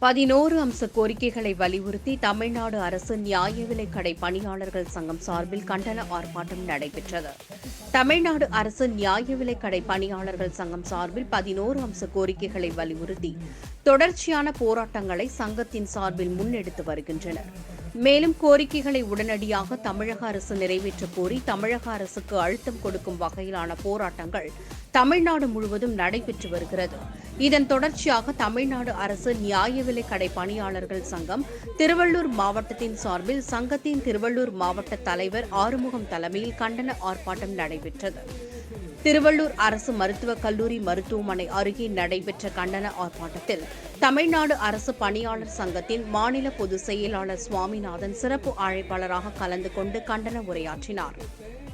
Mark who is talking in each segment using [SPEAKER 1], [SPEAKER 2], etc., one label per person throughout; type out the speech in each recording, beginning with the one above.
[SPEAKER 1] பதினோரு அம்ச கோரிக்கைகளை வலியுறுத்தி தமிழ்நாடு அரசு நியாய விலைக் கடை பணியாளர்கள் சங்கம் சார்பில் கண்டன ஆர்ப்பாட்டம் நடைபெற்றது. தமிழ்நாடு அரசு நியாய விலைக் கடை பணியாளர்கள் சங்கம் சார்பில் பதினோரு அம்ச கோரிக்கைகளை வலியுறுத்தி தொடர்ச்சியான போராட்டங்களை சங்கத்தின் சார்பில் முன்னெடுத்து வருகின்றனர். மேலும் கோரிக்கைகளை உடனடியாக தமிழக அரசு நிறைவேற்ற கோரி தமிழக அரசுக்கு அழுத்தம் கொடுக்கும் வகையிலான போராட்டங்கள் தமிழ்நாடு முழுவதும் நடைபெற்று வருகிறது. இதன் தொடர்ச்சியாக தமிழ்நாடு அரசு நியாய விலை கடை பணியாளர்கள் சங்கம் திருவள்ளூர் மாவட்டத்தின் சார்பில் சங்கத்தின் திருவள்ளூர் மாவட்ட தலைவர் ஆறுமுகம் தலைமையில் கண்டன ஆர்ப்பாட்டம் நடைபெற்றது. திருவள்ளூர் அரசு மருத்துவக் கல்லூரி மருத்துவமனை அருகே நடைபெற்ற கண்டன ஆர்ப்பாட்டத்தில் தமிழ்நாடு அரசு பணியாளர் சங்கத்தின் மாநில பொதுச் செயலாளர் சுவாமிநாதன் சிறப்பு அழைப்பாளராக கலந்து கொண்டு கண்டன உரையாற்றினார்.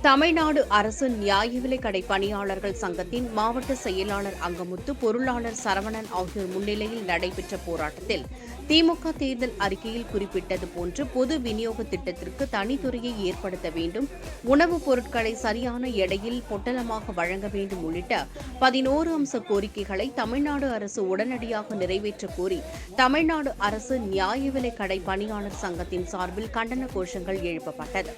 [SPEAKER 1] தமிழ்நாடு அரசு நியாய விலைக்கடை பணியாளர்கள் சங்கத்தின் மாவட்ட செயலாளர் அங்கமுத்து பொருளாளர் சரவணன் ஆகியோர் முன்னிலையில் நடைபெற்ற போராட்டத்தில் திமுக தேர்தல் அறிக்கையில் குறிப்பிட்டது போன்று பொது விநியோக திட்டத்திற்கு தனித்துறையை ஏற்படுத்த வேண்டும் உணவுப் பொருட்களை சரியான எடையில் பொட்டலமாக வழங்க வேண்டும் உள்ளிட்ட பதினோரு அம்ச கோரிக்கைகளை தமிழ்நாடு அரசு உடனடியாக நிறைவேற்ற கோரி தமிழ்நாடு அரசு நியாய விலைக்கடை பணியாளர் சங்கத்தின் சார்பில் கண்டன கோஷங்கள் எழுப்பப்பட்டது.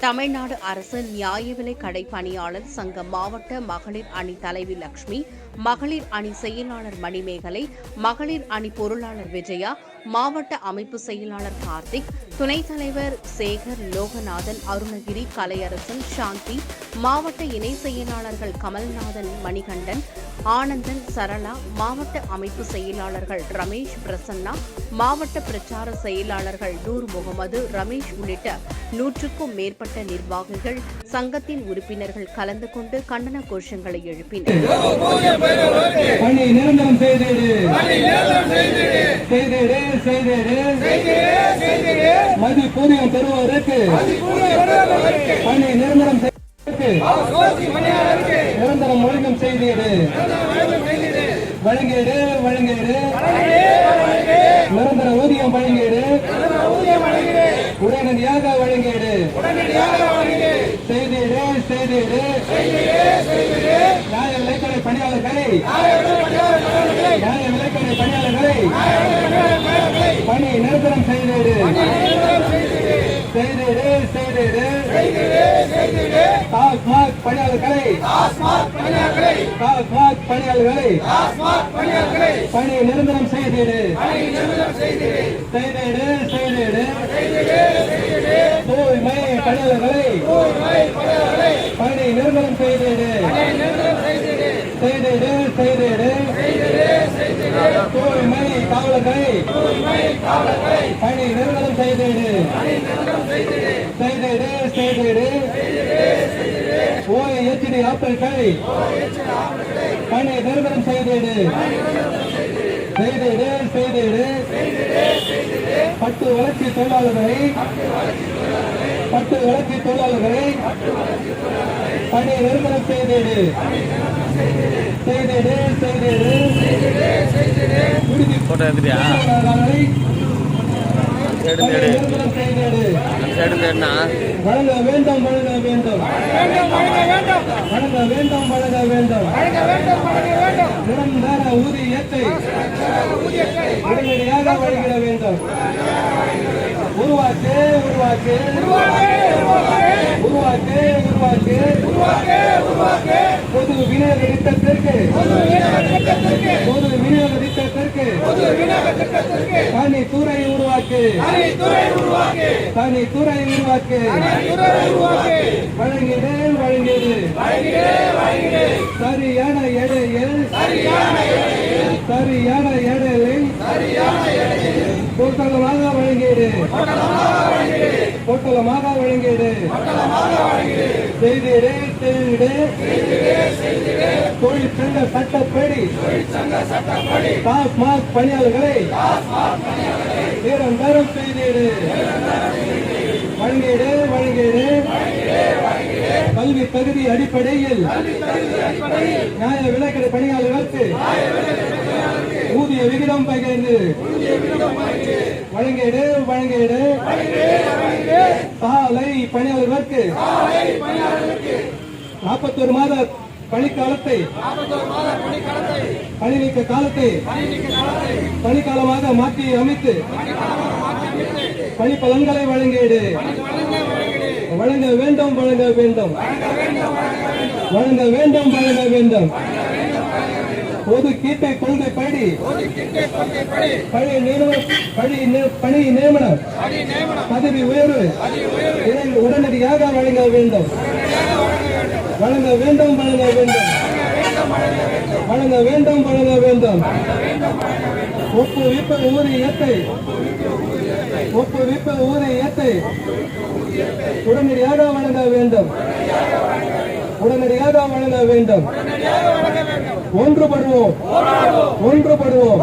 [SPEAKER 1] தமிழ்நாடு அரசு நியாய கடை பணியாளர் சங்க மாவட்ட மகளிர் அணி தலைவி லட்சுமி மகளிர் அணி செயலாளர் மணிமேகலை மகளிர் அணி பொருளாளர் விஜயா மாவட்ட அமைப்பு செயலாளர் கார்த்திக் துணைத் தலைவர் சேகர் லோகநாதன் அருணகிரி கலையரசன் சாந்தி மாவட்ட இணை செயலாளர்கள் கமல்நாதன் மணிகண்டன் ஆனந்தன் சரளா மாவட்ட அமைப்பு செயலாளர்கள் ரமேஷ் பிரசன்னா மாவட்ட பிரச்சார செயலாளர்கள் நூர் முகமது ரமேஷ் உள்ளிட்ட நூற்றுக்கும் மேற்பட்ட நிர்வாகிகள் சங்கத்தின் உறுப்பினர்கள் கலந்து கொண்டு கண்டன கோஷங்களை எழுப்பினர்.
[SPEAKER 2] ஒழுங்கம் செய்தீடு. வழங்கீடு வழங்கீடு நிரந்தர ஊதியம் வழங்கீடு. உடனடியாக வழங்கீடு. செய்தீடு செய்தீடு. நியாய விலைக்கடை பணியாளர்களை. நியாய விலைக்கடை பணியாளர்களை. பணி நிரந்தரம் செய்தீடு. செய்தீடு செய்தீடு. டாஸ்மாக் பணியாளர்களை. டாஸ்மாக் பணியாளர்களை. பணி நிரந்தரம் செய்திடு. செய்திடு. செய்திடு தூய்மை பணியாளர்களை. பணி நிரந்தரம் செய்திடு. செய்திடு. செய்திடு தூய்மை காவலர்களை. பணி நிரந்தரம் செய்திடு. செய்திடு. செய்திடு ஓய் எச்டி ஆப்பர்களை பணி நிரந்தரம் செய்திடு செய்திடு செய்திடு பட்டு வளர்ச்சி தொழிலாளர்களை பட்டு வளர்ச்சி தொழிலாளர்களை பணி நிரந்தரம் செய்திடு செய்திடு செய்திடு விடுதி
[SPEAKER 3] போட்டோ எடுத்துட்டியா? எடுத்து எடு. எடுத்து எடுனா
[SPEAKER 2] வழங்க வேண்டும் வழங்க வேண்டும். வழங்க வேண்டும் வழங்க வேண்டும். நிரந்தர ஊதியத்தை உடனடியாக வழங்கிட வேண்டும். உருவாக்கு உருவாக்கு. உருவாக்கு உருவாக்கு. பொது விநியோக திட்டத்திற்கு பொது விநியோக திட்டத்திற்கு. தனி துறை உருவாக்கு. தனி துறை உருவாக்கு. வழங்கிடு வழங்கிடு. சரியான எடையில். சரியான எடையில். பொட்டலமாக வழங்கிடு. பொட்டலமாக வழங்கிடு. செய்திடு செய்திடு. தொழிற்சங்க சட்டப்படி டாஸ்மாக் பணியாளர்களை நிரந்தரம் செய்திடு வழங்கீடு வழங்கீடு. கல்வி தகுதி அடிப்படையில் நியாய விலைக்கடை பணியாளர்களுக்கு ஊதிய விகிதம் பகிர்ந்து. வழங்கீடு வழங்கீடு. சாலை பணியாளர்களுக்கு நாற்பத்தொரு மாத பணிக்காலத்தை பணி நீக்க காலத்தை பணிக்காலமாக மாற்றி அமைத்து பணி பலன்களை வழங்கிடு. வழங்க வேண்டும் வழங்க வேண்டும். வழங்க வேண்டும் வழங்க வேண்டும். பொது கீட்டை கொள்கை படி பணி நியமனம் பணி பணி நியமனம் பதவி உயர்வு உடனடியாக வழங்க வேண்டும். வழங்க வேண்டும் வழங்க வேண்டும். வழங்க வேண்டும் வழங்க வேண்டும். ஒப்புவிப்பு ஊதியத்தை ஒப்புவிப்பு ஊதியத்தை உடனடியாக வழங்க வேண்டும். உடனடியாக வழங்க வேண்டும். ஒன்றுபடுவோம். ஒன்றுபடுவோம்.